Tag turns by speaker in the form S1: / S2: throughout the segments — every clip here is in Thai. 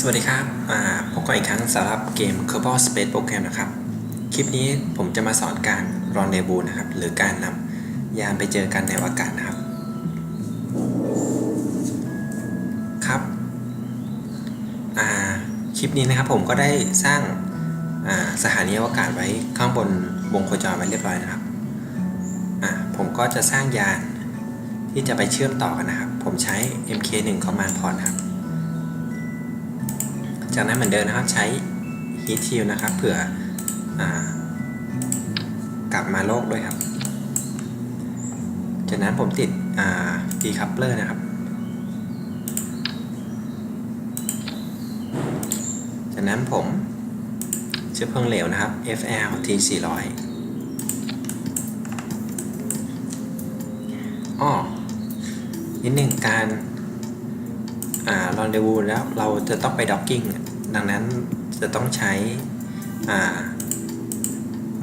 S1: สวัสดีครับอ่าพบกันอีกครั้งสำหรับเกม Kerbal Space Program นะครับ คลิปนี้ผมจะมาสอนการรอนเดบูนะครับ หรือการนำยานไปเจอกันในอากาศนะครับ ครับคลิปนี้นะครับผมก็ได้สร้างาสถานีอวกาศไว้ข้างบนวงโคจรไว้เรียบร้อยนะครับ ผมก็จะสร้างยานที่จะไปเชื่อมต่อกันนะครับ ผมใช้ MK1 Command Port นะครับ จากนั้นเหมือนเดิมนะครับ ใช้ heat shield นะครับ เผื่ออกลับมาโลกด้วยครับ จากนั้นผมติด decoupler นะครับ จากนั้นผมเชื้อเพลิงเหลวนะครับ FL T 400อ้อนิดหนึ่งการรอนเดวูแล้วเราจะต้องไปด็อกกิ้ง ดังนั้นจะต้องใช้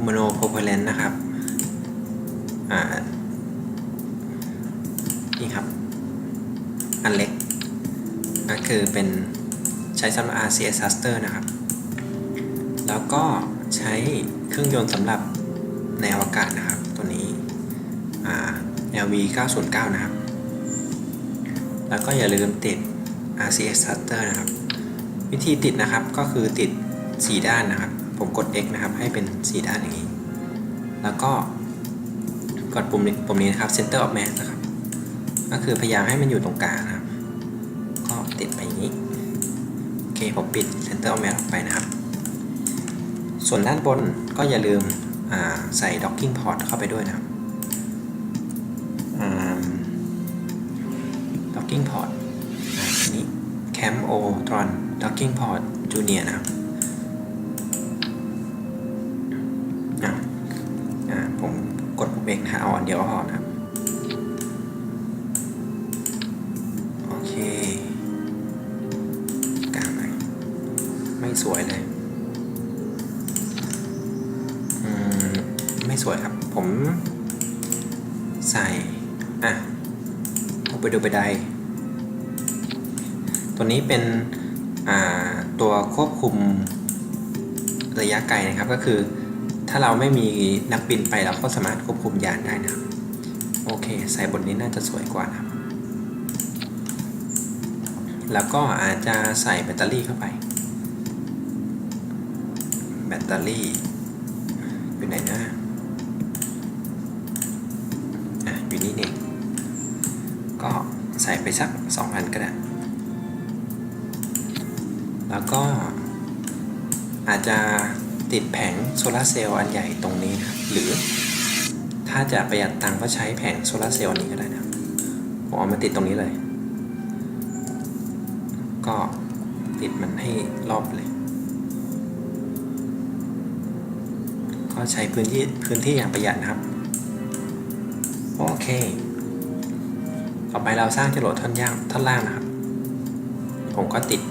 S1: โมโนโพเพเลนนะครับนี่ครับ อันเล็กก็คือเป็นใช้สำหรับ RCS Thruster นะครับ แล้วก็ใช้เครื่องยนต์สำหรับในอวกาศนะครับ ตัวนี้ LV 909 นะครับ แล้วก็อย่าลืมติด RCS Shutter นะครับ วิธีติดนะครับก็คือติด 4 ด้านนะครับ ผมกด X นะครับ ให้เป็น 4 ด้านอย่างนี้ แล้วก็กดปุ่มนี้ปุ่มนี้นะครับ Center of Mass นะครับ ก็คือพยายามให้มันอยู่ตรงกลางนะครับ ก็ติดไปอย่างนี้ โอเค ผมปิด Center of Mass ออกไปนะครับ ส่วนด้านบนก็อย่าลืมใส่ Docking Port เข้าไปด้วยนะครับ Tron Docking Port Junior นะครับอ่าผมกดปุ่มเอกนะเอาอันเดียวพอนะครับโอเคกลางไปไม่สวยเลยอืมไม่สวยครับ ผมใส่ อะเอาไปดูไปได้ ตัวนี้เป็น ตัวควบคุมระยะไกลนะครับก็คือ ถ้าเราไม่มีนักบินไปเราก็สามารถควบคุมยานได้นะครับโอเค ใส่บทนี้น่าจะสวยกว่านะครับ แล้วก็อาจจะใส่แบตเตอรี่เข้าไป แบตเตอรี่อยู่ไหนนะอะอยู่นี่เองก็ใส่ไปสัก2อันก็ได้ แล้วก็อาจจะติดแผงโซลาร์เซลล์อันใหญ่ตรงนี้นะหรือถ้าจะประหยัดตังค์ก็ใช้แผงโซลาร์เซลล์อันนี้ก็ได้นะผมเอามาติดตรงนี้เลย ก็ติดมันให้รอบเลย ก็ใช้พื้นที่พื้นที่อย่างประหยัดนะครับ โอเค ต่อไปเราสร้างจรวดท่อนย่างท่อนล่างนะครับ ผมก็ติด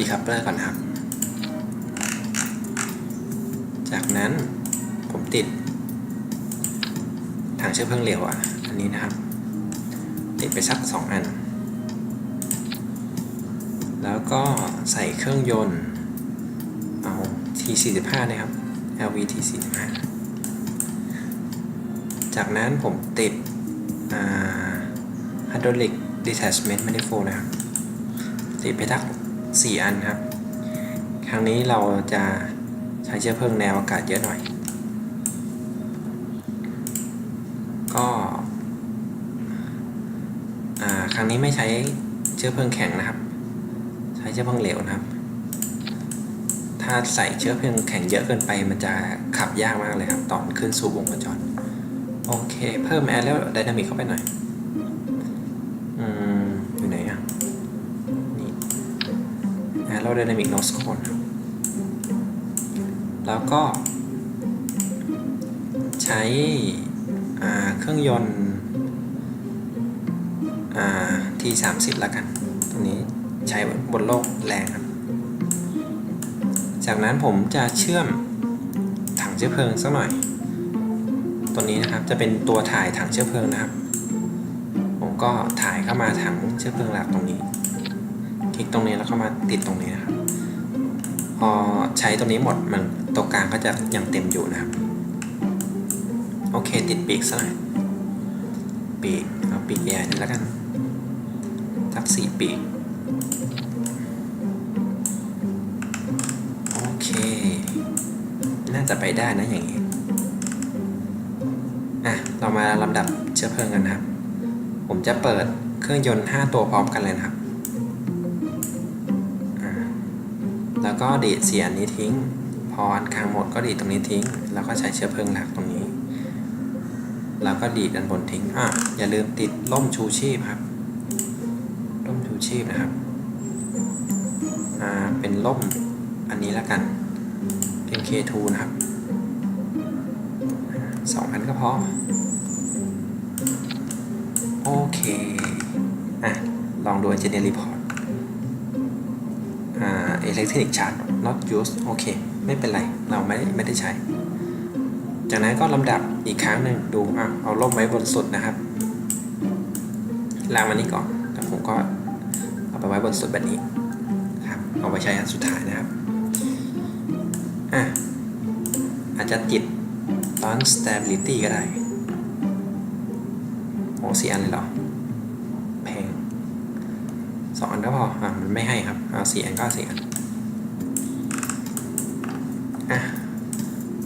S1: ดีคัพเปอร์ก่อนครับ จากนั้นผมติดถังเชื้อเพลิงเหลวอะ อันนี้นะครับ ติดไปสัก 2 อัน แล้วก็ใส่เครื่องยนต์ เอา T45 นะครับ LV T45 จากนั้นผมติด hydraulic detachment manifold นะครับ ติดไปทัก 4 อันครับ ครั้งนี้เราจะใช้เชื้อเพลิงแนวอากาศเยอะหน่อย ก็ครั้งนี้ไม่ใช้เชื้อเพลิงแข็งนะครับ ใช้เชื้อเพลิงเหลวนะครับ ถ้าใส่เชื้อเพลิงแข็งเยอะเกินไปมันจะขับยากมากเลยครับตอนขึ้นสู่วงจรโอเค เพิ่มแอร์แล้วไดนามิกเข้าไปหน่อย Aero Dynamic Nose Cone แล้วก็ ใช้เครื่องยนต์ T30 แล้วกัน ตรงนี้ใช้บนโลกแรงครับ จากนั้นผมจะเชื่อมถังเชื้อเพลิงสักหน่อย ตัวนี้นะครับจะเป็นตัวถ่ายถังเชื้อเพลิงนะครับ ผมก็ถ่ายเข้ามาถังเชื้อเพลิงหลักตรงนี้ ตรงนี้แล้วก็มาติดตรงนี้นะครับพอใช้ตรงนี้หมดมันตรงกลางก็จะยังเต็มอยู่นะครับ โอเคติดปีกซะหน่อยปีกเอาปีกใหญ่หน่อยแล้วกันสักสี่ปีกโอเค น่าจะไปได้นะอย่างนี้อะเรามาลำดับเชื้อเพลิงกันนะครับ ผมจะเปิดเครื่องยนต์ 5 ตัวพร้อมกันเลยนะครับ แล้วก็ดีดเสียอันนี้ทิ้ง พออันกลางหมดก็ดีดตรงนี้ทิ้ง แล้วก็ใช้เชื้อเพลิงหลักตรงนี้ แล้วก็ดีดอันบนทิ้งอะอย่าลืมติดล่มชูชีพครับล่มชูชีพนะครับอ่าเป็นล่มอันนี้แล้วกัน MK2 นะครับสองอันก็พอโอเค อะ ลองดู Engineer Report electric Charge not used โอเค ไม่เป็นไร เราไม่ไม่ได้ใช้ จากนั้นก็ลำดับอีกครั้งหนึ่งดูอะเอาล่มไว้บนสุดนะครับลางมันนี้ก่อนแล้วผมก็เอาไปไว้บนสุดแบบนี้ครับ เอาไว้ใช้อันสุดท้ายนะครับอะอาจจะติด launch stability ก็ได้โอ้สี่อันเลยเหรอแพงสองอันก็พออะมันไม่ให้ครับเอาสี่อันก็สี่อัน อะ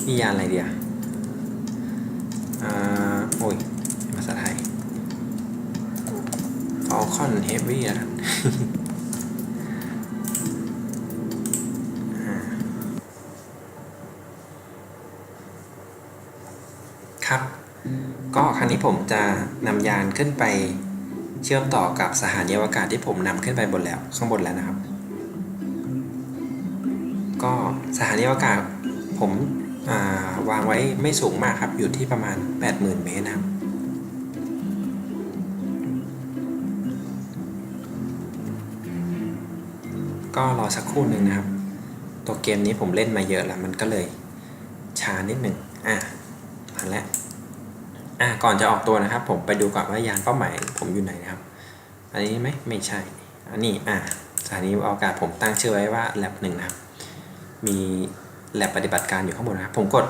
S1: นี่ยานอะไรเดียวอ่าโอ้ยภาษาไทย Falcon Heavy แล้วกันครับ ก็ครั้งนี้ผมจะนำยานขึ้นไปเชื่อมต่อกับสถานีอวกาศที่ผมนำขึ้นไปบนแล้วข้างบนแล้วนะครับ ก็สถานีอวกาศผม วางไว้ไม่สูงมากครับ อยู่ที่ประมาณ 80,000 เมตรนะครับก็รอสักครู่หนึ่งนะครับ ตัวเกมนี้ผมเล่นมาเยอะแล้ว มันก็เลยช้านิดหนึ่งอะมาแล้วอะก่อนจะออกตัวนะครับ ผมไปดูก่อนว่ายานเป้าหมายผมอยู่ไหนนะครับ อันนี้ไหมไม่ใช่ อันนี้อะสถานีอวกาศผมตั้งชื่อไว้ว่า lab หนึ่งนะครับ มี แ a บปฏิบัติการอยู่ข้างบนนะครับ ผมกด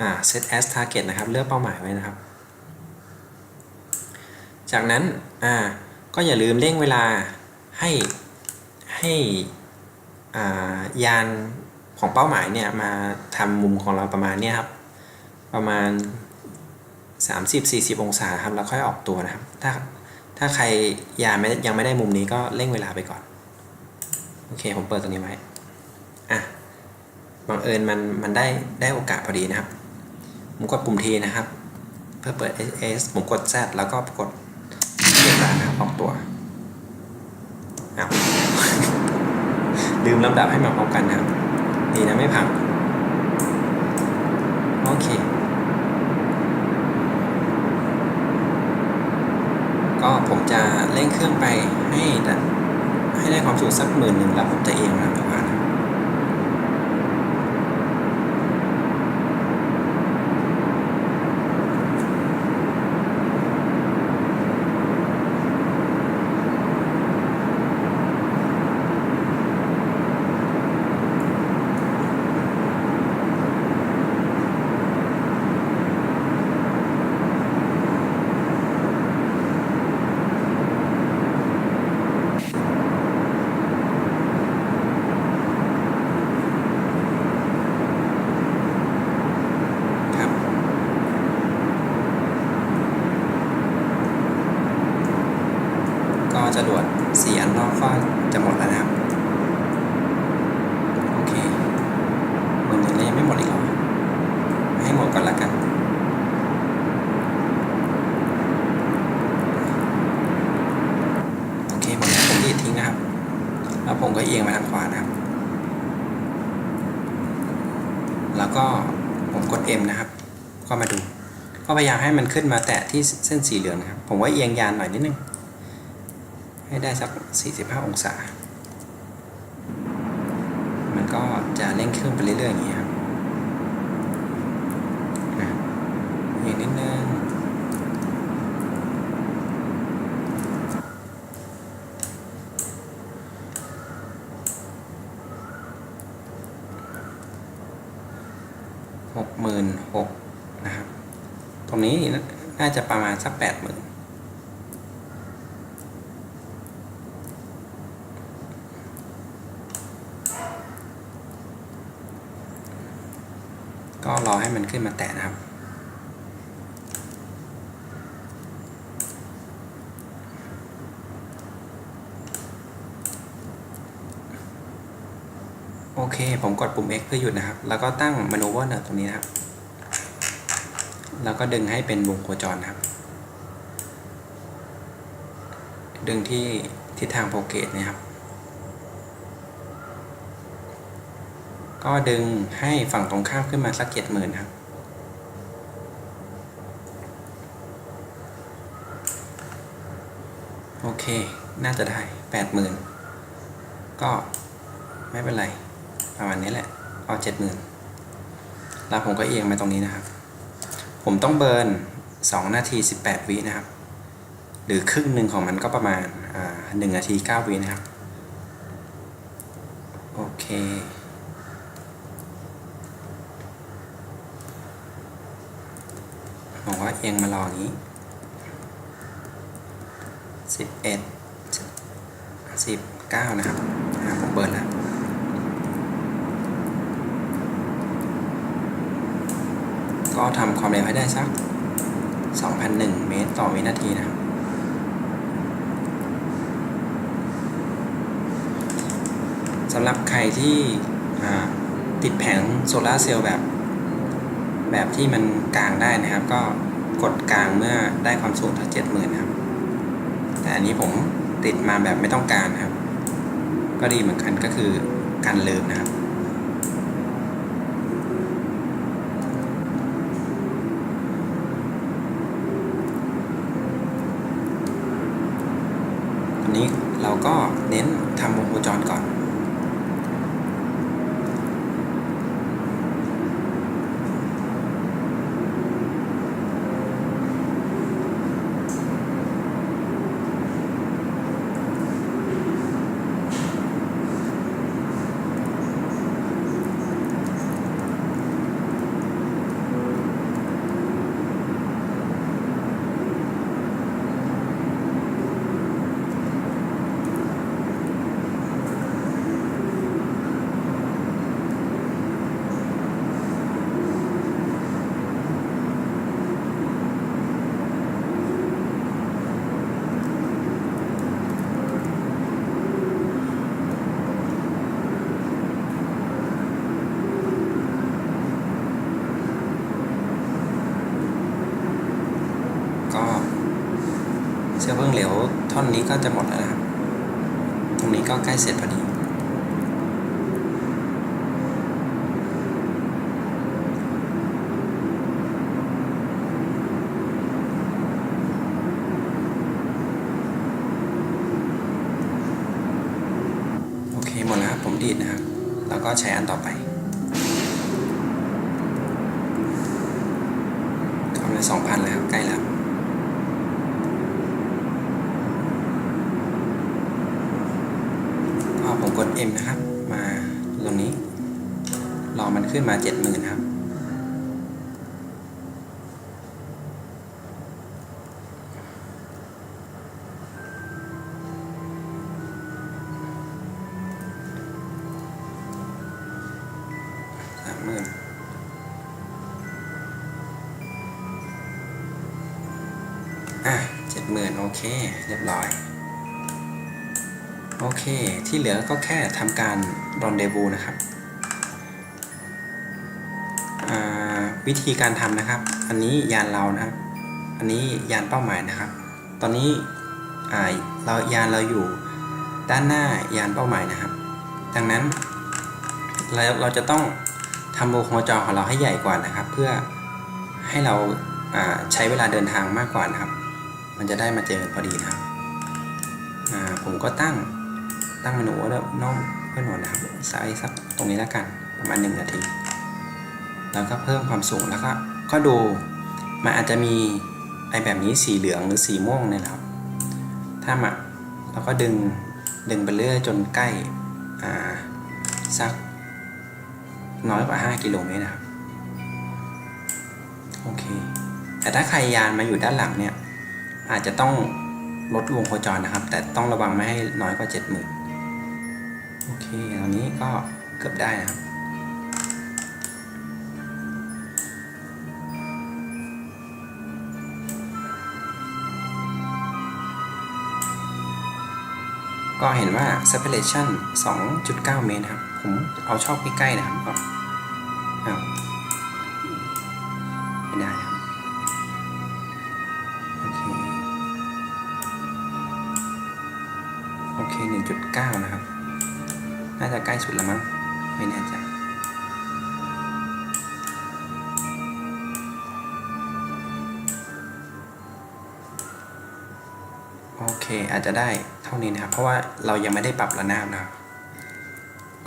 S1: อ่า set as target นะครับ เลือกเป้าหมายไว้นะครับ จากนั้นอ่าก็อย่าลืมเร่งเวลาให้ให้อ่ายานของเป้าหมายเนี่ยมาทำมุมของเราประมาณเนี้ยครับ ประมาณ 30-40 องศาครับแล้วค่อยออกตัวนะครับ ถ้าถ้าใครยานไม่ยังไม่ได้มุมนี้ก็เร่งเวลาไปก่อน โอเค ผมเปิดตรงนี้ไว้อะ บังเอิญมันมันได้ได้โอกาสพอดีนะครับ ผมกดปุ่ม T นะครับ เพื่อเปิด S ผมกด Z แล้วก็กดเรียกร้านะครับออกตัวเอาลืมลำดับให้มาพร้อมกันนะครับดีนะไม่พังโอเค ก็ผมจะเร่งเครื่องไปให้ให้ได้ความสูงสักหมื่นหนึ่งแล้วผมจะเองมาประมาณนั้นครับ ก็จรวดสี่อันนอกก็จะหมดแล้วนะครับ โอเคหมันยังไม่หมดอีกเหรอ ให้หมดก่อนละกัน โอเคหมดแล้วผมดีดทิ้งนะครับ แล้วผมก็เอียงมาทางขวานะครับ แล้วก็ผมกด M นะครับ ก็มาดู ก็พยายามให้มันขึ้นมาแตะที่เส้นสีเหลืองนะครับ ผมว่าเอียงยานหน่อยนิดนึง ให้ได้สัก 45 องศา มันก็จะเร่งเครื่องไปเรื่อยๆอย่างนี้ครับนะอีกนิดนึง หกหมื่นหกนะครับ ตรงนี้ น่าจะประมาณสักแปดหมื่นก็รอให้มันขึ้นมาแตะนะครับ โอเค ผมกดปุ่ม X เพื่อหยุดนะครับ แล้วก็ตั้ง maneuver เนอร์ตรงนี้นะครับ แล้วก็ดึงให้เป็นวงโคจรครับ ดึงที่ทิศทางโปรเกตนี่ยครับ ก็ดึงให้ฝั่งตรงข้ามขึ้นมาสักเจ็ดหมื่นครับ โอเค น่าจะได้แปดหมื่นก็ไม่เป็นไร ประมาณนี้แหละ เอาเจ็ดหมื่นแล้วผมก็เอียงมาตรงนี้นะครับ ผมต้องเบิร์นสองนาทีสิบแปดวินะครับ หรือครึ่งหนึ่งของมันก็ประมาณหนึ่งนาทีเก้าวินะครับ โอเค ผมว่าเอียงมารออย่างนี้สิบเอ็ดสิบเก้านะครับอ่าผมเบิร์นแล้ว ก็ทำความเร็วให้ได้สัก 2,001 เมตรต่อวินาทีนะครับสำหรับใครที่ติดแผงโซลาเซลล์แบบ แบบที่มันกลางได้นะครับ ก็กดกลางเมื่อได้ความสูงถึง70,000นะครับ แต่อันนี้ผมติดมาแบบไม่ต้องการนะครับ ก็ดีเหมือนกันก็คือการลืมนะครับ อันนี้เราก็เน้นทำวงโคจรก่อน ก็เชื้อเพลิงเหลวท่อ นี้ก็จะหมดแล้วนะครับ ตรงนี้ก็ใกล้เสร็จพอดี โอเคหมดแล้วครับผมดีดนะครับ แล้วก็ใช้อันต่อไป รอมันขึ้นมา70,000ครับ สามหมื่นอะเจ็ดหมื่นโอเค เรียบร้อย โอเค ที่เหลือก็แค่ทำการรอนเดวูนะครับ วิธีการทำนะครับ อันนี้ยานเรานะครับ อันนี้ยานเป้าหมายนะครับ ตอนนี้อ่าเรายานเราอยู่ด้านหน้ายานเป้าหมายนะครับ ดังนั้นเราเราจะต้องทำวงโคจรของเราให้ใหญ่กว่านะครับ เพื่อให้เราใช้เวลาเดินทางมากกว่านะครับ มันจะได้มาเจอกันพอดีนะครับอ่าผมก็ตั้งตั้งเมนูว่าน้องเพื่อนหนวดนะครับไซส์สักตรงนี้แล้วกันประมาณ1นาที แล้วก็เพิ่มความสูงแล้วก็ก็ดูมันอาจจะมีไอแบบนี้สีเหลืองหรือสีม่วงเนี่ยนะครับ ถ้ามาเราก็ดึงดึงไปเรื่อยจนใกล้อ่าสักน้อยกว่า 5 กิโลเมตรนะครับ โอเค แต่ถ้าใครยานมาอยู่ด้านหลังเนี่ย อาจจะต้องลดวงโคจรนะครับ แต่ต้องระวังไม่ให้น้อยกว่า 70,000 โอเคตอนนี้ก็เกือบได้นะครับ ก็เห็นว่า separation 2.9 เมตรนะครับ ผมเอาชอบใกล้ๆนะครับก็ไม่ได้นะครับโอเคโอเค 1.9 นะครับ น่าจะใกล้สุดแล้วมั้ง ไม่แน่ใจโอเค อาจจะได้ เท่านี้นะครับ เพราะว่าเรายังไม่ได้ปรับระนาบนะครับ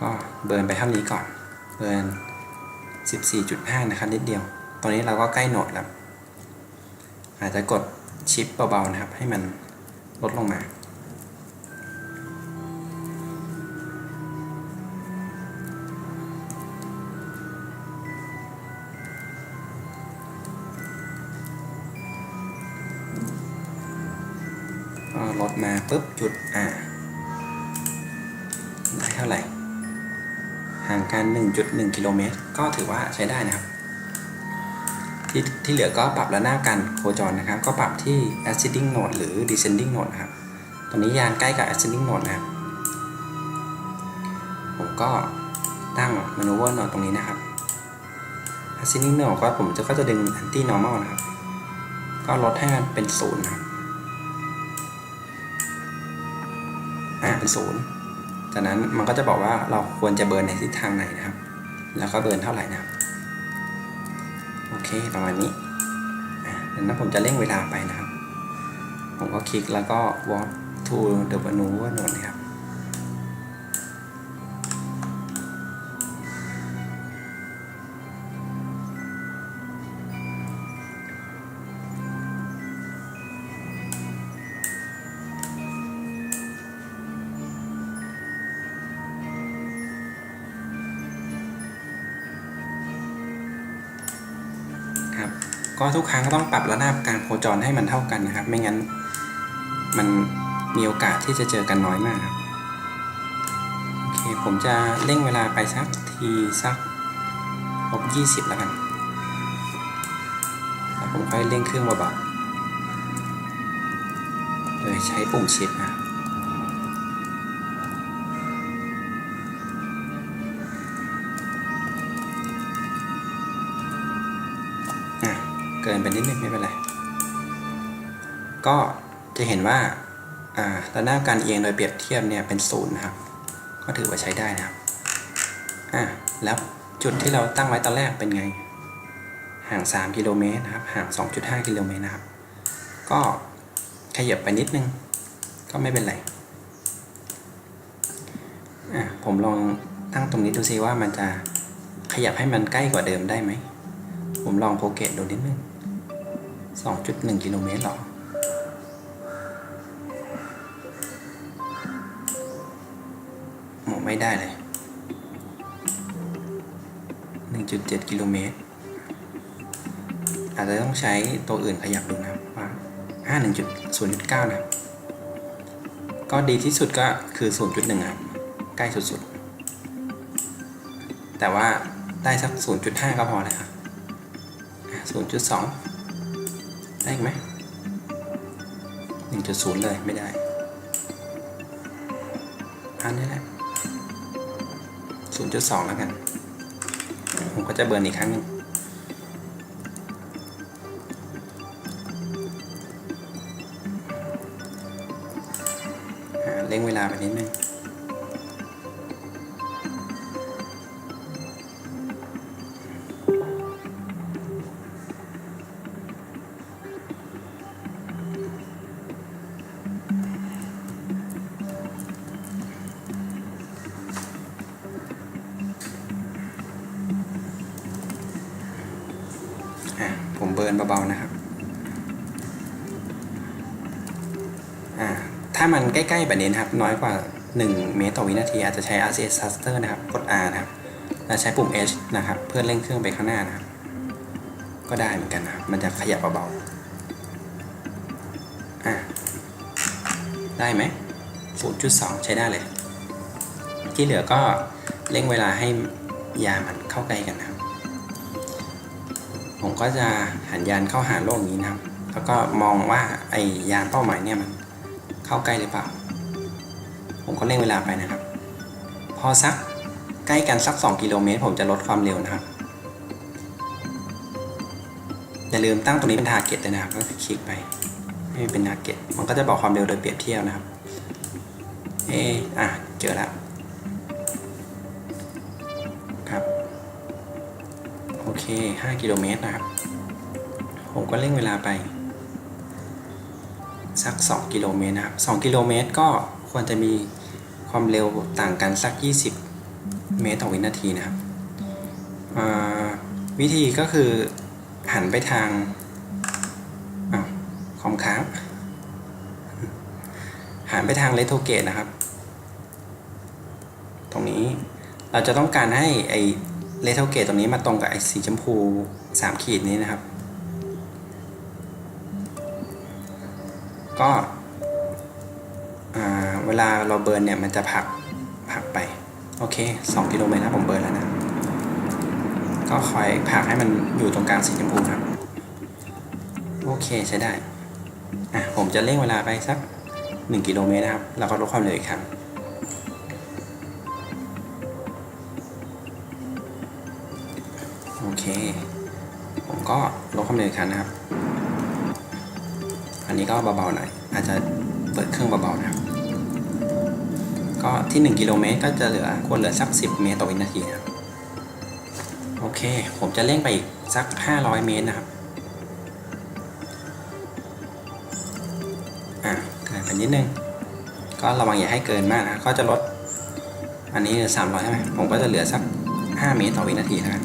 S1: ก็เบิร์นไปเท่านี้ก่อน เบิร์น14.5 นะครับนิดเดียว ตอนนี้เราก็ใกล้โหนดแล้ว อาจจะกดชิปเบาๆนะครับ ให้มันลดลงมา ปุ๊บจุดอ่าได้เท่าไหร่ ห่างกัน 1.1 กิโลเมตร ก็ถือว่าใช้ได้นะครับ ที่ที่เหลือก็ปรับระนาบการโคจรนะครับ ก็ปรับที่ ascending node หรือ descending node นะครับ ตอนนี้ยานใกล้กับ ascending node นะครับ ผมก็ตั้ง maneuver node ตรงนี้นะครับ ascending node ก็ผมจะก็จะดึง anti normal นะครับ ก็ลดให้มันเป็นศูนย์นะครับ อ่าเป็นศูนย์จากนั้นมันก็จะบอกว่าเราควรจะเบิร์นในทิศทางไหนนะครับ แล้วก็เบิร์นเท่าไหร่นะครับ โอเคประมาณนี้ดังนั้นผมจะเร่งเวลาไปนะครับ ผมก็คลิกแล้วก็ walk to the maneuver node นะครับ ก็ทุกครั้งก็ต้องปรับระนาบการโคจรให้มันเท่ากันนะครับ ไม่งั้นมันมีโอกาสที่จะเจอกันน้อยมากครับโอเคผมจะเร่งเวลาไปสักทีสักลบยี่สิบแล้วกันแล้วผมค่อยเร่งเครื่องเบาๆโดยใช้ปุ่มชิปนะครับอะ กินไปนิดนึงไม่เป็นไร ก็จะเห็นว่าอ่าระนาบการเอียงโดยเปรียบเทียบเนี่ยเป็นศูนย์นะครับ ก็ถือว่าใช้ได้นะครับอ่าแล้วจุดที่เราตั้งไว้ตอนแรกเป็นไง ห่าง 3 กิโลเมตรนะครับ ห่าง 2.5 กิโลเมตรนะครับ ก็ขยับไปนิดนึง ก็ไม่เป็นไร อ่าผมลองตั้งตรงนี้ดูซิว่ามันจะขยับให้มันใกล้กว่าเดิมได้ไหม ผมลองโปรเกตดูนิดนึง 2.1 กิโลเมตรหรอโอ้ไม่ได้เลย 1.7 กิโลเมตร อาจจะต้องใช้ตัวอื่นขยับดูนะครับว่าอ่า1.0.9 นะครับ ก็ดีที่สุดก็คือ 0.1 ครับ ใกล้สุดๆ แต่ว่าได้สัก 0.5 ก็พอเลยครับอะ0.2 ได้อีกไหม1.0เลยไม่ได้ อันนี้แหละ0.2แล้วกัน ผมก็จะเบิร์นอีกครั้งหนึ่งเร่งเวลาไปนิดนึง เบาๆนะครับถ้ามันใกล้ๆแบบนี้นะครับ น้อยกว่า 1 เมตรต่อวินาที อาจจะใช้ RCS Thruster นะครับ กด R นะครับแล้วใช้ปุ่ม H นะครับ เพื่อเร่งเครื่องไปข้างหน้านะครับ ก็ได้เหมือนกันนะครับ มันจะขยับเบาๆอะได้ไหม0.2 ใช้ได้เลย ที่เหลือก็เร่งเวลาให้ยามันเข้าใกล้กันนะ ผมก็จะหันยานเข้าหาโลกนี้นะครับ แล้วก็มองว่าไอยานเป้าหมายเนี่ยมันเข้าใกล้หรือเปล่า ผมก็เร่งเวลาไปนะครับ พอสักใกล้กันสัก 2 กิโลเมตร ผมจะลดความเร็วนะครับ อย่าลืมตั้งตรงนี้เป็นทาร์เก็ตเลยนะครับ ก็คลิกไปให้มันเป็นทาร์เก็ตมันก็จะบอกความเร็วโดยเปรียบเทียบนะครับ เอออะ เจอแล้ว 5 กิโลเมตรนะครับ ผมก็เร่งเวลาไปสัก 2 กิโลเมตรนะครับ 2 กิโลเมตรก็ควรจะมีความเร็วต่างกันสัก 20 เมตรต่อวินาทีนะครับ วิธีก็คือหันไปทางอ้าวคอมค้าง หันไปทางเลโทเกตนะครับ ตรงนี้เราจะต้องการให้ไอ เลเทลเกตตรงนี้มาตรงกับไอสีชมพูสามขีดนี้นะครับ ก็เวลาเราเบิร์นเนี่ยมันจะผักผักไป โอเค2กิโลเมตรนะผมเบิร์นแล้วนะ ก็คอยผักให้มันอยู่ตรงกลางสีชมพูครับ โอเคใช้ได้อะผมจะเร่งเวลาไปสัก 1 กิโลเมตรนะครับ แล้วก็ลดความเร็วอีกครั้ง กครั้งนะครับ อันนี้ก็เบาๆหน่อย อาจจะเปิดเครื่องเบาๆนะครับ ก็ที่ 1 กิโลเมตรก็จะเหลือควรเหลือสัก 10 เมตรต่อวินาทีนะครับ โอเค ผมจะเร่งไปอีกสัก 500 เมตรนะครับ อะเกินไปนิดนึง ก็ระวังอย่าให้เกินมากนะ ก็จะลด อันนี้เหลือ300ใช่ไหมผมก็จะเหลือสัก 5 เมตรต่อวินาทีนะครับ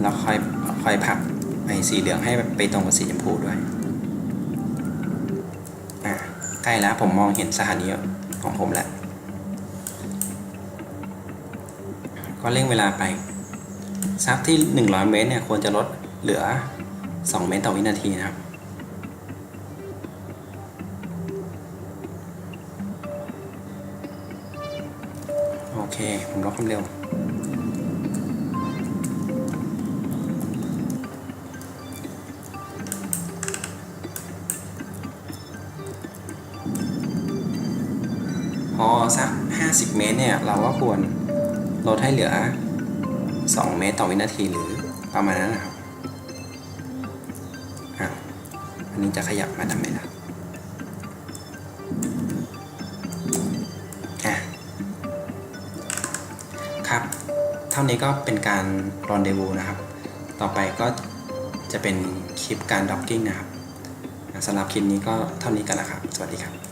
S1: แล้วค่อย อยผักไอ้สีเหลืองให้ไปตรงกับสีชมพูด้วยอะใกล้แล้วผมมองเห็นสถานีของผมแล้ว ก็เร่งเวลาไปสักที่ 100 เมตรเนี่ยควรจะลดเหลือ 2 เมตรต่อวินาทีนะครับโอเค ผมลดความเร็ว 80 เมตรเนี่ยเราก็ควรลดให้เหลือ 2 เมตรต่อวินาทีหรือประมาณนั้นนะครับอ้าวอันนี้จะขยับมาทำไมล่ะครับ เท่านี้ก็เป็นการรอนเดวูนะครับ ต่อไปก็จะเป็นคลิปการด็อกกิ้งนะครับสำหรับคลิปนี้ก็เท่านี้กันนะครับ สวัสดีครับ